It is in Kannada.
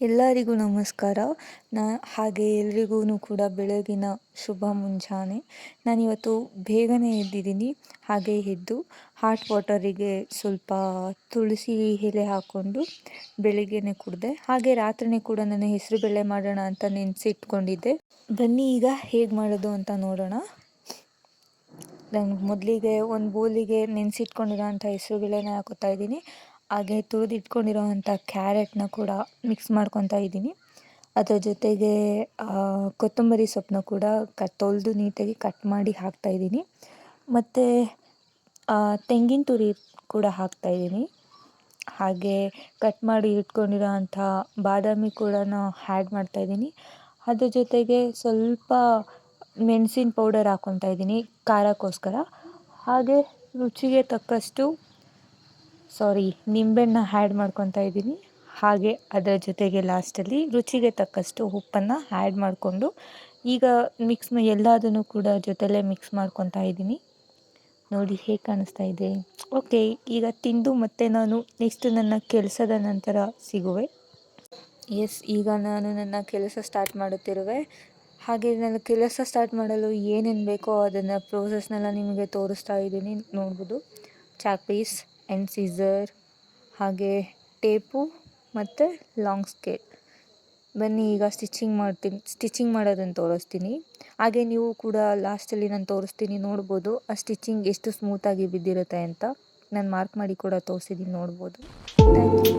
ಎಲ್ಲರಿಗೂ ನಮಸ್ಕಾರ. ನಾ, ಹಾಗೆ ಎಲ್ರಿಗೂ ಕೂಡ ಬೆಳಗಿನ ಶುಭ ಮುಂಜಾನೆ. ನಾನಿವತ್ತು ಬೇಗನೆ ಎದ್ದಿದ್ದೀನಿ, ಹಾಗೆ ಎದ್ದು ಹಾಟ್ ವಾಟರಿಗೆ ಸ್ವಲ್ಪ ತುಳಸಿ ಎಲೆ ಹಾಕ್ಕೊಂಡು ಬೆಳಿಗ್ಗೆನೆ ಕುಡಿದೆ, ಹಾಗೆ ರಾತ್ರಿನೇ ಕೂಡ ನಾನು ಹೆಸರುಬೇಳೆ ಮಾಡೋಣ ಅಂತ ನೆನೆಸಿಟ್ಕೊಂಡಿದ್ದೆ. ಬನ್ನಿ ಈಗ ಹೇಗೆ ಮಾಡೋದು ಅಂತ ನೋಡೋಣ. ನಾನು ಮೊದಲಿಗೆ ಒಂದು ಬೋಲಿಗೆ ನೆನೆಸಿಟ್ಕೊಂಡಿರೋ ಅಂಥ ಹೆಸರುಬೇಳೆನ ಹಾಕೋತಾ ಇದ್ದೀನಿ. ಹಾಗೆ ತುರಿದಿಟ್ಕೊಂಡಿರೋ ಅಂಥ ಕ್ಯಾರೆಟ್ನ ಕೂಡ ಮಿಕ್ಸ್ ಮಾಡ್ಕೊತಾ ಇದ್ದೀನಿ. ಅದರ ಜೊತೆಗೆ ಕೊತ್ತಂಬರಿ ಸೊಪ್ಪನ್ನ ಕೂಡ ಕಟ್ ತೊಳೆದು ನೀಟಾಗಿ ಕಟ್ ಮಾಡಿ ಹಾಕ್ತಾ ಇದ್ದೀನಿ. ಮತ್ತು ತೆಂಗಿನ ತುರಿ ಕೂಡ ಹಾಕ್ತಾ ಇದ್ದೀನಿ. ಹಾಗೆ ಕಟ್ ಮಾಡಿ ಇಟ್ಕೊಂಡಿರೋ ಅಂಥ ಬಾದಾಮಿ ಕೂಡ ಹ್ಯಾಡ್ ಮಾಡ್ತಾ ಇದ್ದೀನಿ. ಅದ್ರ ಜೊತೆಗೆ ಸ್ವಲ್ಪ ಮೆಣಸಿನ ಪೌಡರ್ ಹಾಕ್ಕೊತಾ ಇದ್ದೀನಿ, ಖಾರಕ್ಕೋಸ್ಕರ. ಹಾಗೆ ರುಚಿಗೆ ತಕ್ಕಷ್ಟು ಸಾರಿ ನಿಂಬೆಹಣ್ಣ ಹ್ಯಾಡ್ ಮಾಡ್ಕೊತಾ ಇದ್ದೀನಿ. ಹಾಗೆ ಅದರ ಜೊತೆಗೆ ಲಾಸ್ಟಲ್ಲಿ ರುಚಿಗೆ ತಕ್ಕಷ್ಟು ಉಪ್ಪನ್ನು ಆ್ಯಡ್ ಮಾಡಿಕೊಂಡು ಈಗ ಮಿಕ್ಸ್ ಎಲ್ಲದನ್ನು ಕೂಡ ಜೊತೆಲೇ ಮಿಕ್ಸ್ ಮಾಡ್ಕೊತಾ ಇದ್ದೀನಿ. ನೋಡಿ ಹೇಗೆ ಕಾಣಿಸ್ತಾ ಇದೆ. ಓಕೆ ಈಗ ತಿಂದು ಮತ್ತೆ ನಾನು ನೆಕ್ಸ್ಟ್ ನನ್ನ ಕೆಲಸದ ನಂತರ ಸಿಗುವೆ. ಎಸ್ ಈಗ ನಾನು ನನ್ನ ಕೆಲಸ ಸ್ಟಾರ್ಟ್ ಮಾಡುತ್ತಿರುವೆ. ಹಾಗೆ ನನ್ನ ಕೆಲಸ ಸ್ಟಾರ್ಟ್ ಮಾಡಲು ಏನೇನು ಬೇಕೋ ಅದನ್ನು ಪ್ರೋಸೆಸ್ನೆಲ್ಲ ನಿಮಗೆ ತೋರಿಸ್ತಾ ಇದ್ದೀನಿ, ನೋಡ್ಬೋದು. Chalk piece. ಆ್ಯಂಡ್ ಸೀಸರ್ ಹಾಗೆ ಟೇಪು ಮತ್ತು ಲಾಂಗ್ ಸ್ಕೇಲ್ ಬನ್ನಿ, ಈಗ ಸ್ಟಿಚಿಂಗ್ ಮಾಡ್ತೀನಿ ಸ್ಟಿಚಿಂಗ್ ಮಾಡೋದನ್ನು ತೋರಿಸ್ತೀನಿ. ಹಾಗೆ ನೀವು ಕೂಡ ಲಾಸ್ಟಲ್ಲಿ ನಾನು ತೋರಿಸ್ತೀನಿ, ನೋಡ್ಬೋದು. ಆ ಸ್ಟಿಚಿಂಗ್ ಎಷ್ಟು ಸ್ಮೂತಾಗಿ ಬಿದ್ದಿರುತ್ತೆ ಅಂತ ನಾನು ಮಾರ್ಕ್ ಮಾಡಿ ಕೂಡ ತೋರಿಸಿದ್ದೀನಿ ನೋಡ್ಬೋದು. Thank you